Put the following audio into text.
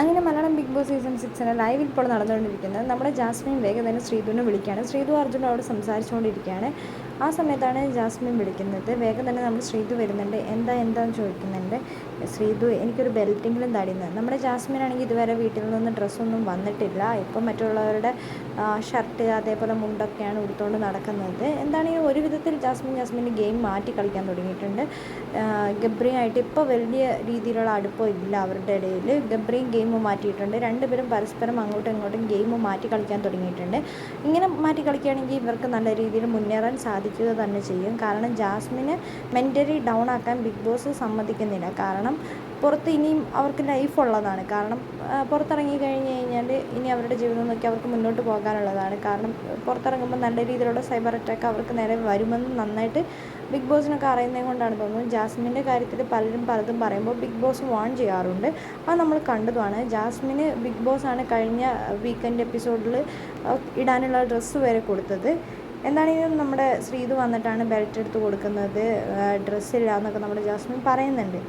അങ്ങനെ Malayalam Bigg Boss season സിക്സിന് live ഇപ്പോൾ നടന്നുകൊണ്ടിരിക്കുന്നത്. നമ്മുടെ ജാസ്മിൻ വേഗം തന്നെ ശ്രീധുവിനെ വിളിക്കുകയാണ്. ശ്രീധു അർജുനോട് അവിടെ സംസാരിച്ചുകൊണ്ടിരിക്കുകയാണ്. ആ സമയത്താണ് ജാസ്മിൻ വിളിക്കുന്നത്. വേഗം തന്നെ നമ്മൾ ശ്രീധു വരുന്നുണ്ട്. എന്താ എന്താന്ന് ചോദിക്കുന്നുണ്ട്? ശ്രീധു എനിക്കൊരു ബെൽറ്റെങ്കിലും തടിയുന്നത് നമ്മുടെ ജാസ്മിൻ ആണെങ്കിൽ ഇതുവരെ വീട്ടിൽ നിന്ന് ഡ്രസ്സൊന്നും വന്നിട്ടില്ല. ഇപ്പം മറ്റുള്ളവരുടെ ഷർട്ട് അതേപോലെ മുണ്ടൊക്കെയാണ് ഉടുത്തുകൊണ്ട് നടക്കുന്നത്. എന്താണെങ്കിലും ഒരു വിധത്തിൽ ജാസ്മിൻ ജാസ്മിന്റെ ഗെയിം മാറ്റി കളിക്കാൻ തുടങ്ങിയിട്ടുണ്ട്? ഗബ്രിയായിട്ട് ഇപ്പോൾ വലിയ രീതിയിലുള്ള അടുപ്പം ഇല്ല അവരുടെ ഇടയിൽ ഗബ്രിയും ഗെയിം മാറ്റിയിട്ടുണ്ട്. രണ്ടുപേരും പരസ്പരം അങ്ങോട്ടും ഇങ്ങോട്ടും ഗെയിം മാറ്റി കളിക്കാൻ തുടങ്ങിയിട്ടുണ്ട്. ഇങ്ങനെ മാറ്റി കളിക്കുകയാണെങ്കിൽ ഇവർക്ക് നല്ല രീതിയിൽ മുന്നേറാൻ സാധിക്കുക തന്നെ ചെയ്യും. കാരണം ജാസ്മിന് മെന്റലി ഡൗൺ ആക്കാൻ ബിഗ് ബോസ് സമ്മതിക്കുന്നില്ല. കാരണം പുറത്ത് ഇനിയും അവർക്ക് ലൈഫ് ഉള്ളതാണ്. കാരണം പുറത്തിറങ്ങി കഴിഞ്ഞ് കഴിഞ്ഞാൽ ഇനി അവരുടെ ജീവിതം നോക്കി അവർക്ക് മുന്നോട്ട് പോകാനുള്ളതാണ്. കാരണം പുറത്തിറങ്ങുമ്പോൾ നല്ല രീതിയിലുള്ള സൈബർ അറ്റാക്ക് അവർക്ക് നേരെ വരുമെന്ന് നന്നായിട്ട് ബിഗ് ബോസിനൊക്കെ അറിയുന്നത് കൊണ്ടാണ് തോന്നുന്നത്. ജാസ്മിന്റെ കാര്യത്തിൽ പലരും പലതും പറയുമ്പോൾ ബിഗ് ബോസ് വാൺ ചെയ്യാറുണ്ട്. അത് നമ്മൾ കണ്ടതുമാണ്. ജാസ്മിന് ബിഗ് ബോസ് ആണ് കഴിഞ്ഞ വീക്കെൻഡ് എപ്പിസോഡിൽ ഇടാനുള്ള ഡ്രസ്സ് വരെ കൊടുത്തത്. എന്താണെങ്കിലും നമ്മുടെ ശ്രീതു വന്നിട്ടാണ് ബെൽറ്റ് എടുത്ത് കൊടുക്കുന്നത്? ഡ്രസ്സില്ല എന്നൊക്കെ നമ്മുടെ ജാസ്മിൻ പറയുന്നുണ്ട്.